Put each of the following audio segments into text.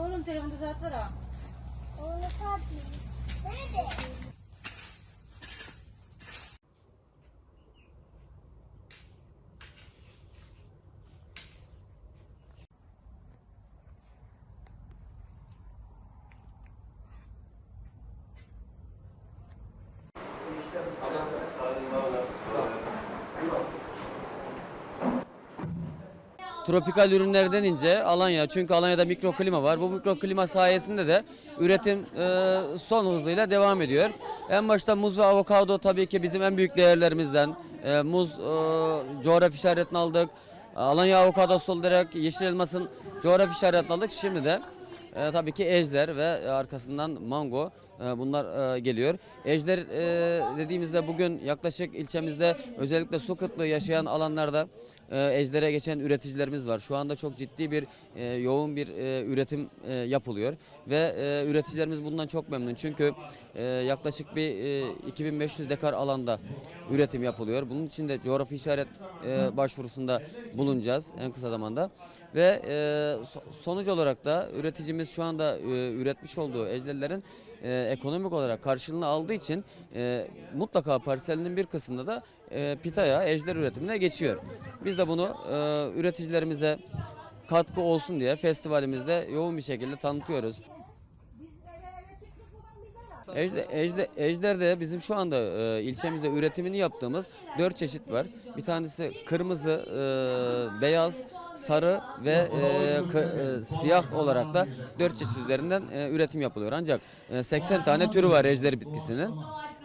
Oğlum telefonu uzatsana. Onu mi? Nerede? Tropikal ürünler denince Alanya çünkü Alanya'da mikroklima var. Bu mikroklima sayesinde de üretim e, son hızıyla devam ediyor. En başta muz ve avokado tabii ki bizim en büyük değerlerimizden. E, muz e, coğrafi işaretini aldık. Alanya avokadosu olarak yeşil elmasın coğrafi işaretini aldık. Şimdi de e, tabii ki ejder ve arkasından mango bunlar e, geliyor. Ejder e, dediğimizde bugün yaklaşık ilçemizde özellikle su kıtlığı yaşayan alanlarda e, ejdere geçen üreticilerimiz var. Şu anda çok ciddi bir e, yoğun bir e, üretim e, yapılıyor ve e, üreticilerimiz bundan çok memnun. Çünkü e, yaklaşık bir e, 2500 dekar alanda üretim yapılıyor. Bunun için de coğrafi işaret e, başvurusunda bulunacağız en kısa zamanda. Ve e, so- sonuç olarak da üreticimiz şu anda e, üretmiş olduğu ejderlerin e, ekonomik olarak karşılığını aldığı için e, mutlaka parselinin bir kısmında da e, pitaya, ejder üretimine geçiyor. Biz de bunu e, üreticilerimize katkı olsun diye festivalimizde yoğun bir şekilde tanıtıyoruz. Ejder, ejder, ejder'de bizim şu anda e, ilçemizde üretimini yaptığımız dört çeşit var. Bir tanesi kırmızı, e, beyaz, sarı ve e, kı- e, siyah olarak da dört çeşit üzerinden e, üretim yapılıyor. Ancak e, 80 tane türü var ejder bitkisinin.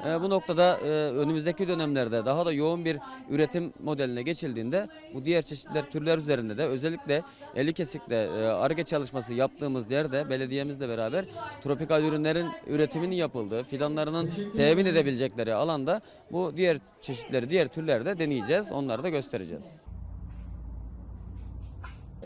E, bu noktada e, önümüzdeki dönemlerde daha da yoğun bir üretim modeline geçildiğinde bu diğer çeşitler türler üzerinde de özellikle eli kesikte e, ARGE çalışması yaptığımız yerde belediyemizle beraber tropikal ürünlerin üretiminin yapıldığı, fidanlarının temin edebilecekleri alanda bu diğer çeşitleri, diğer türleri de deneyeceğiz. Onları da göstereceğiz.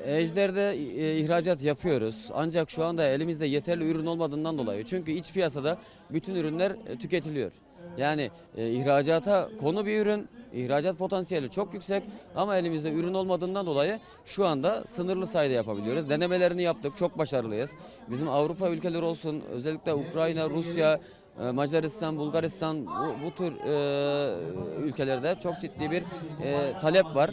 Ejder'de e, ihracat yapıyoruz. Ancak şu anda elimizde yeterli ürün olmadığından dolayı. Çünkü iç piyasada bütün ürünler e, tüketiliyor. Yani e, ihracata konu bir ürün, ihracat potansiyeli çok yüksek ama elimizde ürün olmadığından dolayı şu anda sınırlı sayıda yapabiliyoruz. Denemelerini yaptık, çok başarılıyız. Bizim Avrupa ülkeleri olsun, özellikle Ukrayna, Rusya, Macaristan, Bulgaristan bu, bu tür e, ülkelerde çok ciddi bir e, talep var.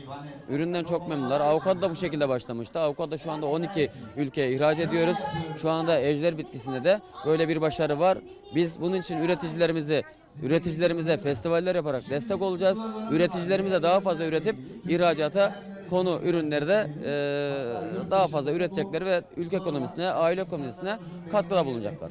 Üründen çok memnunlar. Avokado da bu şekilde başlamıştı. Avokado şu anda 12 ülkeye ihraç ediyoruz. Şu anda ejder bitkisinde de böyle bir başarı var. Biz bunun için üreticilerimizi üreticilerimize festivaller yaparak destek olacağız. Üreticilerimize daha fazla üretip ihracata konu ürünleri de e, daha fazla üretecekleri ve ülke ekonomisine, aile ekonomisine katkıda bulunacaklar.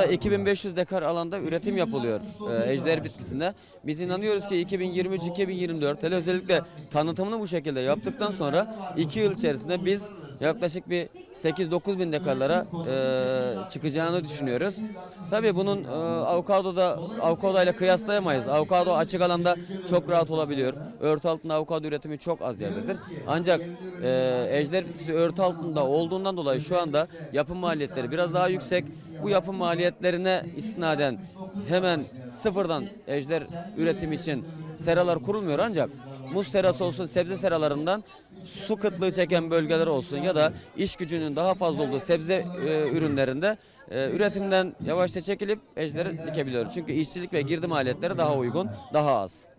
2500 dekar alanda üretim yapılıyor e, ejder bitkisinde. Biz inanıyoruz ki 2023-2024 hele özellikle tanıtımını bu şekilde yaptıktan sonra 2 yıl içerisinde biz yaklaşık bir 8-9 bin dekarlara e, çıkacağını düşünüyoruz. Tabii bunun e, avokadoda avokado ile kıyaslayamayız. Avokado açık alanda çok rahat olabiliyor. Örtü altında avokado üretimi çok az yerdedir. Ancak e, ejder bitkisi örtü altında olduğundan dolayı şu anda yapım maliyetleri biraz daha yüksek. Bu yapım maliyetlerine istinaden hemen sıfırdan ejder üretimi için seralar kurulmuyor ancak muz serası olsun sebze seralarından su kıtlığı çeken bölgeler olsun ya da iş gücünün daha fazla olduğu sebze e, ürünlerinde e, üretimden yavaşça çekilip ejderi dikebiliyoruz. Çünkü işçilik ve girdi maliyetleri daha uygun, daha az.